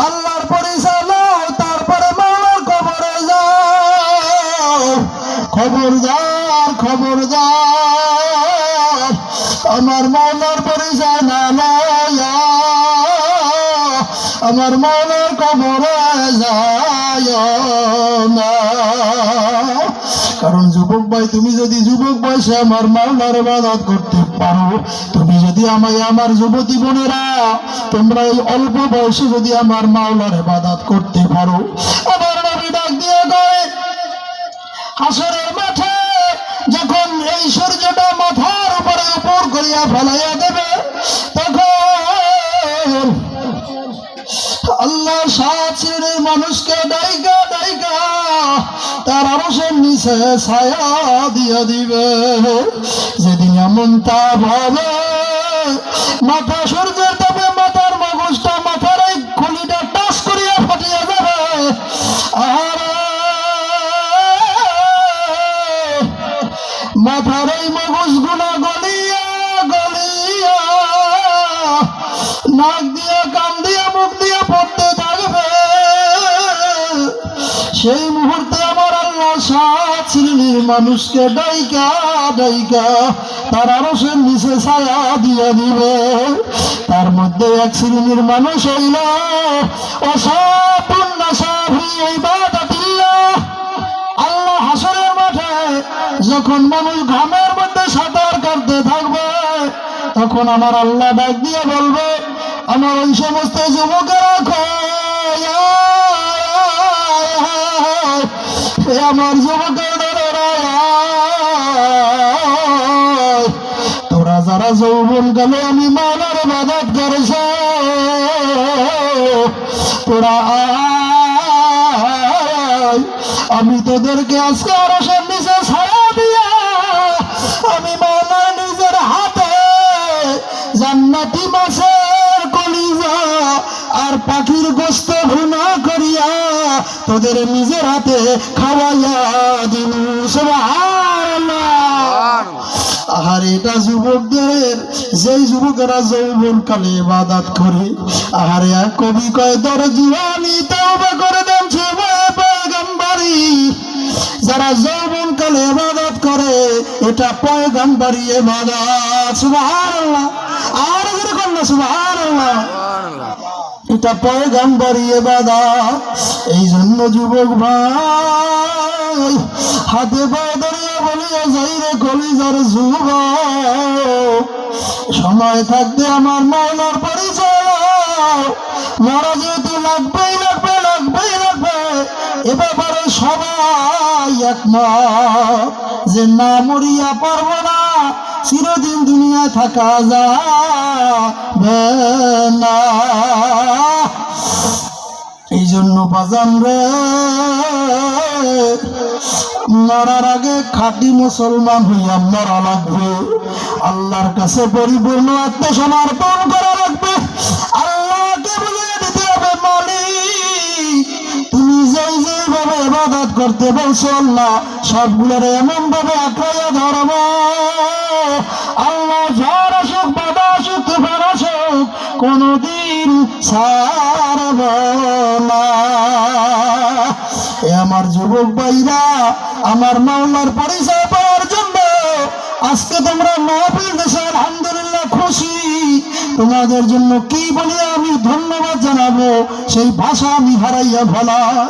আল্লাহর যুবক ভাই, তুমি যদি যুবক বয়সে আমার মাওলার ইবাদত করতে পারো, তুমি যদি আমায় আমার যুবতী বোনেরা, তোমরা এই অল্প বয়সে যদি আমার মাওলার ইবাদত করতে পারো। আমার নবী ডাক দিয়ে কয়, হাসরের মাঠে যখন এই সূর্যটা মাথার উপরে উপর করিয়া ফেলাইয়া দেবে, তখন আল্লাহ সাত শ্রেণির মানুষকে নিচে ছায়া দিয়ে দিবে। যেদিন এমন তা ভাবে মাথা সূর্যের তাপে মাথার মগজটা মাথার এই খুলিটা টাচ করিয়া ফাটিয়া যাবে। আর, মাথার এই মগজগুলা গলিয়া গলিয়া, নাক দিয়া, কান দিয়া, মুখ দিয়া পড়তে থাকবে। সেই মুহূর্তে আমার আল্লাহ শ্রেণির মানুষকে ডাইকা ডাইকা তার আরসের নিচে ছায়া দিয়ে দিবে তার মধ্যে এক শ্রেণির মানুষ হইল আল্লাহ মাঠে যখন মানুষ ঘামের মধ্যে সাঁতার কাটতে থাকবে তখন আমার আল্লাহ ডাক দিয়ে বলবে আমার ওই সমস্ত যুবকেরা আমার যুবকেরা যৌবন গেলে, আমি মানার বাদাত করেছ তোরা আমি তোদেরকে আজকে আরও নিচে ছাড়া দিয়া, আমি মাওলা নিজের হাতে জান্নাতি মাছের কলিজা আর পাখির গোস্ত ভুনা করিয়া তোদের নিজের হাতে খাওয়াইয়া দিন আহার এটা যুবকদের, যেই যুবকেরা যৌবন কালে ইবাদত করে, আহারে এক কবি কয়, দর জীবানি তওবা করে দেন পয়গম্বরী। যারা যৌবন কালে ইবাদত করে, এটা পয়গম্বরী ইবাদত। সুবহানাল্লাহ। আর জোরে কোন সুবহানাল্লাহ। এটা পয়গাম্বারি এবাদত এই জন্য যুবক ভাই, হাতে পায়ে বলিয়া যাই রে কলিজার যুবক সময় থাকতে আমার মৌলার পরিচয়। মরা যেহেতু লাগবেই, লাগবে লাগবেই, লাগবে। এ ব্যাপারে সবাই একমত যে না মরিয়া পারব না, চিরদিন দুনিয়ায় থাকা যাবে না। এই জন্য বাজান রে। মরার আগে খাঁটি মুসলমান হইয়া মরা লাগবে। আল্লাহর কাছে পরিপূর্ণ আত্মসমর্পণ করা লাগবে। আল্লাহকে বলিয়ে দিতে হবে যেই যেইভাবে ইবাদত করতে বলছো আল্লাহ, সবগুলোর এমন ভাবে আঁকড়াইয়া ধরবো। আল্লাহ ঝড় আসুক বাধা আসুক তুফান আসুক কোনদিন ছাড়ব না। আমার যুবক ভাইরা আমার মাওলার পরিচয় পাওয়ার জন্য আজকে তোমরা মহাবীর দেশে আলহামদুলিল্লাহ খুশি। তোমাদের জন্য কি বলি আমি ধন্যবাদ জানাব? সেই ভাষা আমি হারাইয়া ফেলাই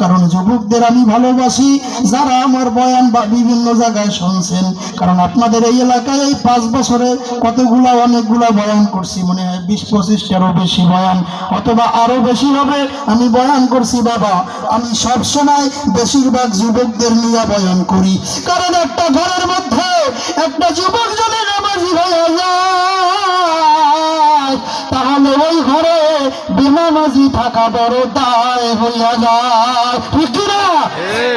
কারণ যুবকদের আমি ভালোবাসি, যারা আমার বয়ান বা বিভিন্ন জায়গায় শুনছেন। কারণ আপনাদের এই এলাকায় এই পাঁচ বছরে কতগুলা, অনেকগুলা বয়ান করছি। মনে হয় বিশ পঁচিশটারও বেশি বয়ান, অথবা আরও বেশি হবে। আমি বয়ান করছি, বাবা, আমি সব সময় বেশিরভাগ যুবকদের নিয়ে বয়ান করি। কারণ একটা ঘরের মধ্যে একটা যুবক যদি নামাজি হয়ে বেনামাজি থাকা বড় দায় হইয়া যায়। ঠিক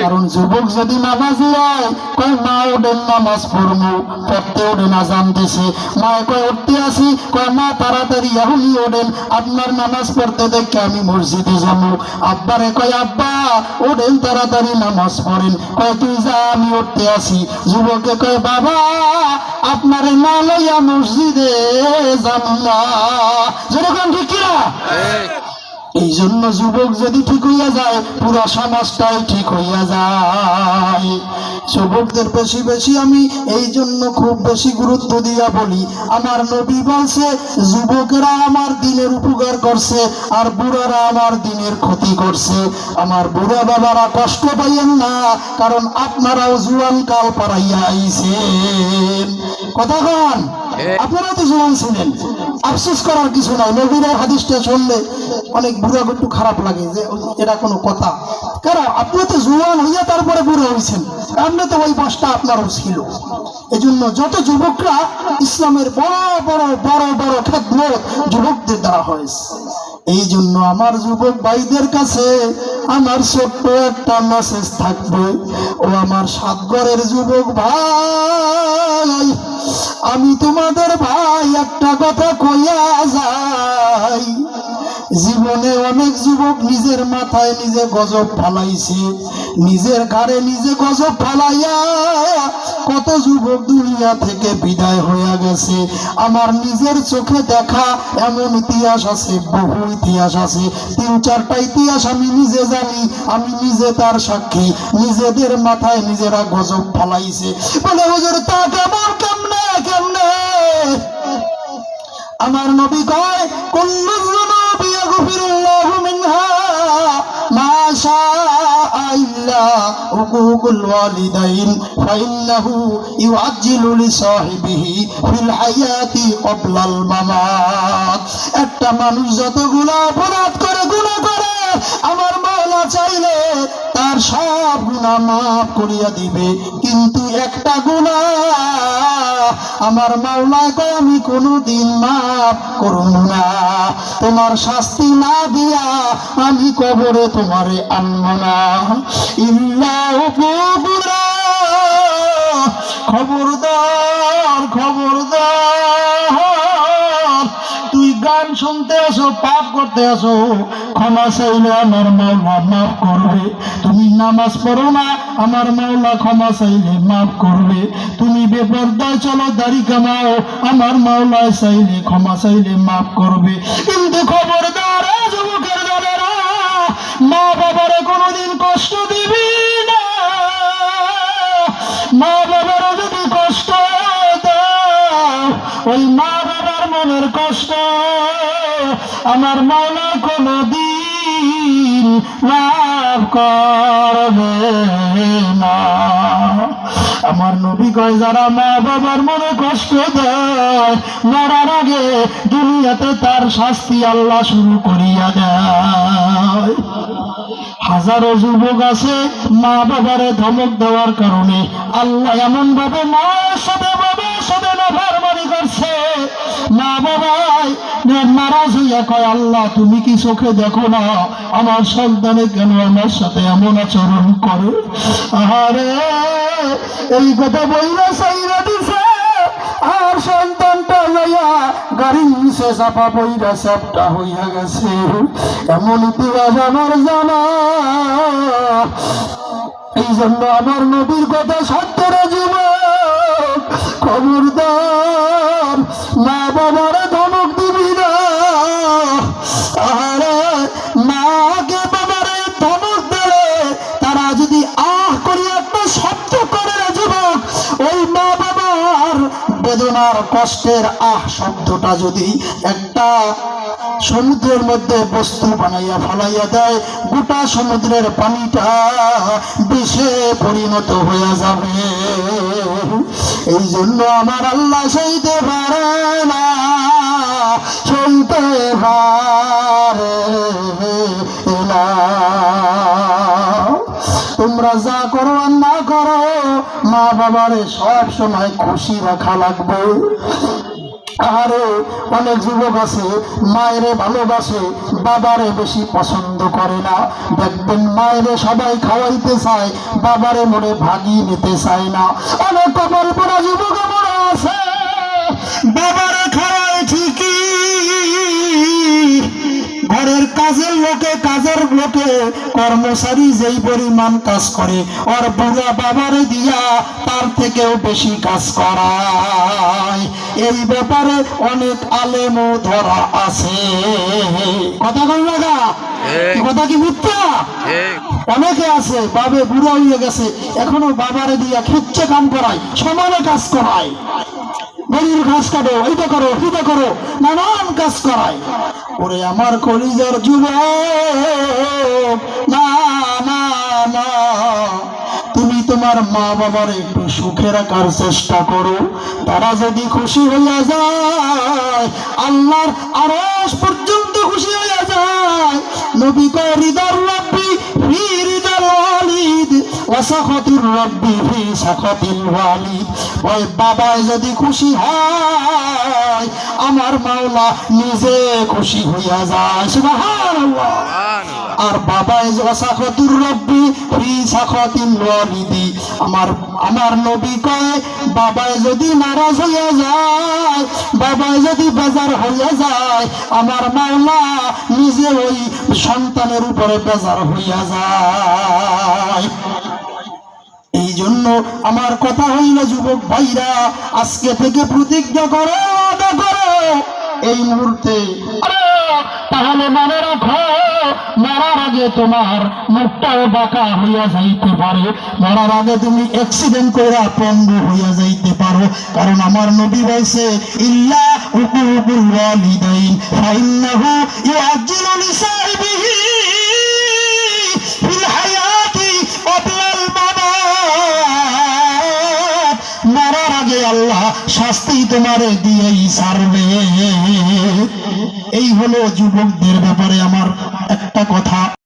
কারণ যুবক যদি নামাজি হয় কয় মা ওদের নামাজ পড়ব। পড়তে ওঠে না জানতেছে মা কয় উঠতে আসি। কয় মা তাড়াতাড়ি এখনই ওঠেন আপনার নামাজ পড়তে দেখে আমি মসজিদে যাব। আব্বারে কয় আব্বা ওঠেন তাড়াতাড়ি নামাজ পড়েন। কয় তুই যা আমি উঠতে আসি। যুবকে কয় বাবা আপনার না লইয়া মসজিদে যাব না। যেরকম ঠিক কিনা? এই জন্য যুবক যদি ঠিক হইয়া যায়, পুরো সমাজটাই ঠিক হইয়া যায়। যুবকদের বেশি বেশি আমি এই জন্য খুব বেশি গুরুত্ব দিয়া বলি, আমার নবী বলছে, যুবকেরা আমার দিনের উপকার করছে, আর বুড়ারা আমার দিনের ক্ষতি করছে। আমার বুড়া বাবারা কষ্ট পাইয়েন না, কারণ আপনারাও জুয়ান কাল পারাইয়া আইছেন। কথা কন। আপনারা তো জুয়ান আফসোস করার কিছু নাই। হাদিসটা শুনলে অনেক বুড়া একটু খারাপ লাগে যে এটা কোনো কথা। কারণ আপনি তো জুয়ান হইয়া তারপরে হয়েছেন আপনি তো ওই আপনারও ছিল। এই জন্য যত যুবকরা ইসলামের বড় বড় বড় বড় খেদমত যুবকদের দ্বারা হয়েছে। এই জন্য আমার যুবক ভাইদের কাছে আমার ছোট্ট একটা মেসেজ থাকবে। ও আমার সাতগরের যুবক ভাই। আমি তোমাদের ভাই, একটা কথা কইয়া যাই। জীবনে অনেক যুবক নিজের মাথায় নিজে গজব ফালাইছে, নিজের ঘাড়ে নিজে গজব ফালাইয়া কত যুবক দুনিয়া থেকে বিদায় হইয়া গেছে। আমার নিজের চোখে দেখা এমন ইতিহাস আছে, বহু ইতিহাস আছে। তিন, চারটা ইতিহাস আমি নিজে জানি, আমি নিজে তার সাক্ষী, নিজেদের মাথায় নিজেরা গজব ফালাইছে। বলে, হুজুর, তা কেমন, কেমনে কেমনে আমার নবী কয় কুল্লু যুনুবি ইয়াগফিরুল্লাহু মিনহা মা শাআ ইল্লা একটা মানুষ যতগুলো অপরাধ করে, গুনাহ করে, আমার মাওলা চাইলে তার সব গুনাহ মাফ করিয়া দিবে। কিন্তু একটা গুনাহ আমার মাওলায় কয় আমি কোনোদিন মাফ করব না। তোমার শাস্তি না দিয়া আমি কবরে তোমারে আনব না। কুবুরা, খবরদার খবরদার। তুই গান শুনতে আসো পাপ করতে আসো ক্ষমা চাইলে আমার মাওলা মাফ করবে। তুমি নামাজ পড়ো না, আমার মাওলা ক্ষমা চাইলে মাফ করবে। তুমি বেপরদায় চলো, দাড়ি কামাও, আমার মাওলা চাইলে, ক্ষমা চাইলে মাফ করবে। কিন্তু খবরদার, যুবকের দাদারা মা বাবারে কোনোদিন কষ্ট দিবি না। মা বাবার আমার মাওলা কোনো দিন লাভ করবে না। আমার নবী কয়, যারা মা বাবার মনে কষ্ট দেয়, মরার আগে দুনিয়াতে তার শাস্তি আল্লাহ শুরু করিয়া দেয়। হাজারো যুবক আছে, মা বাবারে ধমক দেওয়ার কারণে আল্লাহ এমন ভাবে মায়ের সাথে বাবার সাথে নাফারমানি করছে। তুমি কি চোখে দেখো না? আমার সন্তানে কেন আমার সাথে এমন আচরণ করে? আহারে, এই কথা দিছে। আর সন্তানটা লইয়া জানা। এই জন্য আমার নবীর কথা সত্যের যুবক খবরদার মা বাবার ধমক দিবি না। আরে মাকে বাবারে ধমক দিলে তারা যদি আহ করি একটা শব্দ করে যুবক, ওই মা বাবার বেদনার কষ্টের আহ শব্দটা যদি একটা সমুদ্রের মধ্যে বস্তু বানাইয়া ফলাইয়া দেয়, গোটা সমুদ্রের পানিটা বিষে পরিণত হয়ে যাবে। এই জন্য আমার আল্লাহ সইতে পারে না। তোমরা যা করো আর না করো মা বাবারে সব সময় খুশি রাখা লাগবে। আরে অনেক যুবক আছে, মায়েরে ভালোবাসে, বাবারে বেশি পছন্দ করে না। দেখবেন মায়েরে সবাই খাওয়াইতে চায়, বাবারে মনে ভাগিয়ে নিতে চায় না। অনেক কপাল পড়া যুবক আছে, বাবারে খাওয়ায় কাজের লোকে কাজের লোকে কর্মচারী যেই পরিমাণ কাজ করে ওর বুড়া বাবারে দিয়া তার থেকেও বেশি কাজ করায়। এই ব্যাপারে অনেক আলেমও ধরা আছে। কথা বল লাগা কথা কি মিথ্যা অনেকে আছে বাবে বুড়া হয়ে গেছে এখনও বাবারে দিয়া খেচ্ছে কাম করায় সমানে কাজ করায়। গরুর ঘাস কাটো, এইটা করো, সেটা করো, নানান কাজ করায়। ওরে আমার কলিজার যুব না তুমি তোমার মা বাবার একটু সুখে রাখার চেষ্টা করো। তারা যদি খুশি হইয়া যায়, আল্লাহর আরস পর্যন্ত খুশি হইয়া যায়, নবী হৃদর রব্বি ফি ওয়াসাখাতির রব্বি ফি সাখাতিল ওয়ালিদ। ওই বাবায় যদি খুশি হয় আমার মাওলা নিজে খুশি হইয়া যায়। সুবহানাল্লাহ। আর বাবায় সাখাতুর রব্বি ফি সাখাতিল ওয়ালিদি। আমার আমার নবী কয় বাবায় যদি নারাজ হইয়া যায় বাবায় যদি বেজার হইয়া যায় আমার মাওলা নিজে ওই সন্তানের উপরে বেজার হইয়া যায়। জন্য আমার কথা হইল, যুবক ভাইরা, আজকে থেকে প্রতিজ্ঞা করো করো। এই মুহূর্তে তাহলে মনে রাখো, মরার আগে তোমার মুখটাও বাঁকা হইয়া যাইতে পারে। মরার আগে তুমি অ্যাক্সিডেন্ট করে পঙ্গু হইয়া যাইতে পারো। কারণ আমার নবী বলছে, ইল্লা উকুবুল ওয়ালিদাইন, ফাইন্নাহু ইউআজ্জিলু লিসাইবিহি শাস্তি তোমার দিয়েই সারবে। এই হলো যুবকদের ব্যাপারে আমার একটা কথা।